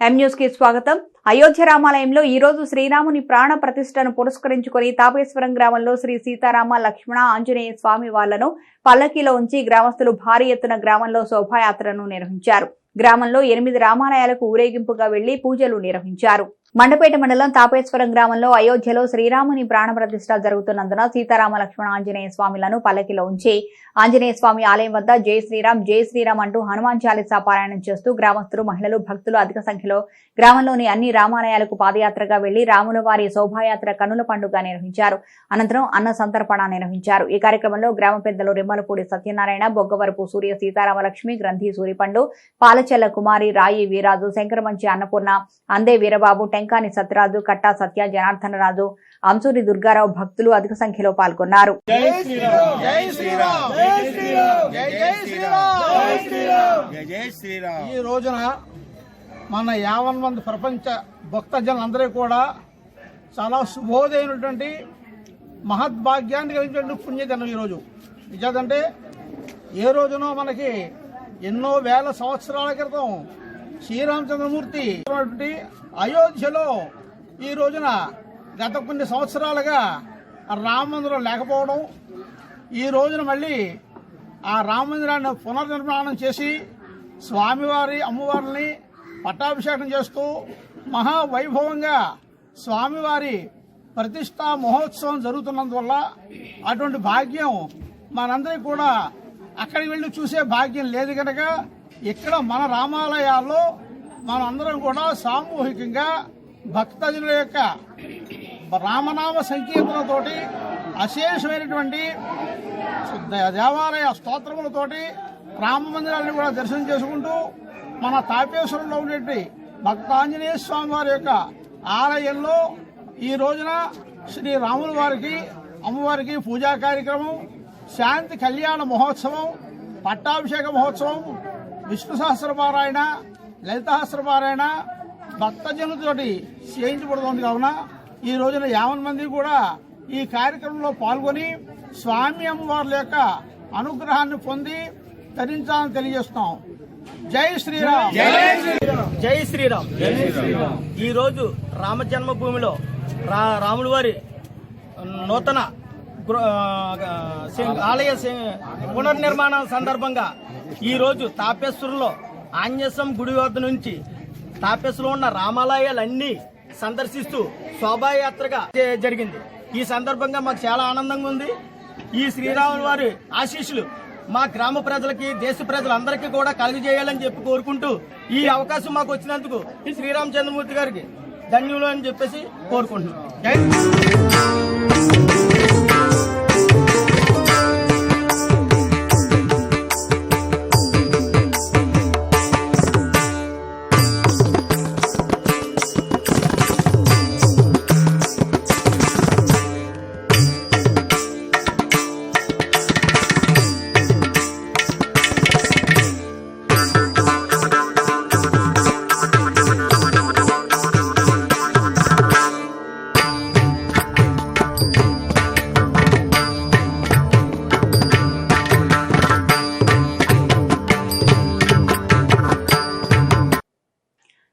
కి స్వాగతం. అయోధ్య రామాలయంలో ఈ రోజు శ్రీరాముని ప్రాణ ప్రతిష్టను పురస్కరించుకొని తాపేశ్వరం గ్రామంలో శ్రీ సీతారామ లక్ష్మణ ఆంజనేయ స్వామి వాళ్ళను పల్లకీలో ఉంచి గ్రామస్తులు భారీ ఎత్తున గ్రామంలో శోభాయాత్రను నిర్వహించారు. గ్రామంలో ఎనిమిది రామాలయాలకు ఊరేగింపుగా వెళ్ళి పూజలు నిర్వహించారు. మండపేట మండలం తాపేశ్వరం గ్రామంలో అయోధ్యలో శ్రీరాముని ప్రాణప్రతిష్ట జరుగుతున్నందున సీతారామ లక్ష్మణ ఆంజనేయ స్వామిలను పల్లకిలో ఉంచి ఆంజనేయ స్వామి ఆలయం వద్ద జై శ్రీరామ్ జై శ్రీరామ్ అంటూ హనుమాన్ చాలీసా పారాయణం చేస్తూ గ్రామస్తులు మహిళలు భక్తులు అధిక సంఖ్యలో గ్రామంలోని అన్ని రామాలయాలకు పాదయాత్రగా వెళ్ళి రాముల వారి శోభాయాత్ర కనుల పండుగ నిర్వహించారు. అనంతరం అన్న సంతర్పణ నిర్వహించారు. ఈ కార్యక్రమంలో గ్రామ పెద్దలు రిమ్మలపూడి సత్యనారాయణ బొగ్గవరపు సూర్య సీతారామలక్ష్మి గ్రంథి సూరిపండు పాలచెల్ల కుమారి రాయి వీరాజు శంకరమంచి అన్నపూర్ణ అందే వీరబాబు టెంకాని సత్యరాజు కట్టా సత్య జనార్దనరాజు అంసూరి దుర్గారావు భక్తులు అధిక సంఖ్యలో పాల్గొన్నారు. జై శ్రీరామ్! జై శ్రీరామ్! జై శ్రీరామ్! జై జై శ్రీరామ్! జై శ్రీరామ్! జై జై శ్రీరామ్! ఈ రోజున మన యావన్ మంది ప్రపంచ భక్తజనులందరూ కూడా చాలా శుభోదయమైనటువంటి మహద్భాగ్యాన్ని కలిగినటువంటి పుణ్యదినం ఈరోజు. నిజంటే ఏ రోజునో మనకి ఎన్నో వేల సంవత్సరాల క్రితం శ్రీరామచంద్రమూర్తి అయోధ్యలో ఈ రోజున గత కొన్ని సంవత్సరాలుగా రామమందిరం లేకపోవడం ఈ రోజున మళ్ళీ ఆ రామమందిరాన్ని పునర్నిర్మాణం చేసి స్వామివారి అమ్మవారిని పట్టాభిషేకం చేస్తూ మహావైభవంగా స్వామివారి ప్రతిష్టా మహోత్సవం జరుగుతున్నందువల్ల అటువంటి భాగ్యం మనందరికీ కూడా అక్కడికి వెళ్ళి చూసే భాగ్యం లేదు కనుక ఇక్కడ మన రామాలయాల్లో మనందరం కూడా సామూహికంగా భక్తజనుల యొక్క రామనామ సంకీర్తనతోటి అశేషమైనటువంటి దేవాలయ స్తోత్రములతోటి రామ మందిరాన్ని కూడా దర్శనం చేసుకుంటూ మన తాపేశ్వరంలో ఉండేటి భక్తాంజనేయ స్వామి వారి యొక్క ఆలయంలో ఈ రోజున శ్రీ రాముల వారికి అమ్మవారికి పూజా కార్యక్రమం శాంతి కళ్యాణ మహోత్సవం పట్టాభిషేక మహోత్సవం విష్ణు సహస్రపారాయణ లలితహస్రపారాయణ భక్తజనులతోటి చేయించబడుతోంది కావున ఈ రోజున యావన్ మంది కూడా ఈ కార్యక్రమంలో పాల్గొని స్వామి అమ్మవార్ల యొక్క అనుగ్రహాన్ని పొంది తరించాలని తెలియజేస్తున్నాం. జై శ్రీరామ్. జై శ్రీరామ్. ఈ రోజు రామ జన్మభూమిలో రా రాముల వారి నూతన ఆలయ పునర్నిర్మాణం సందర్భంగా ఈరోజు తాపేశ్వరంలో ఆంజసం గుడి వద్ద నుంచి తాపేశ్వరంలో ఉన్న రామాలయాలన్నీ సందర్శిస్తూ శోభాయాత్రగా జరిగింది. ఈ సందర్భంగా మాకు చాలా ఆనందంగా ఉంది. ఈ శ్రీరాముల వారి ఆశీస్సులు మా గ్రామ ప్రజలకి దేశ ప్రజలందరికీ కూడా కలుగజేయాలని చెప్పి కోరుకుంటూ ఈ అవకాశం మాకు వచ్చినందుకు ఈ శ్రీరామచంద్రమూర్తి గారికి ధన్యులు అని చెప్పేసి కోరుకుంటున్నాం.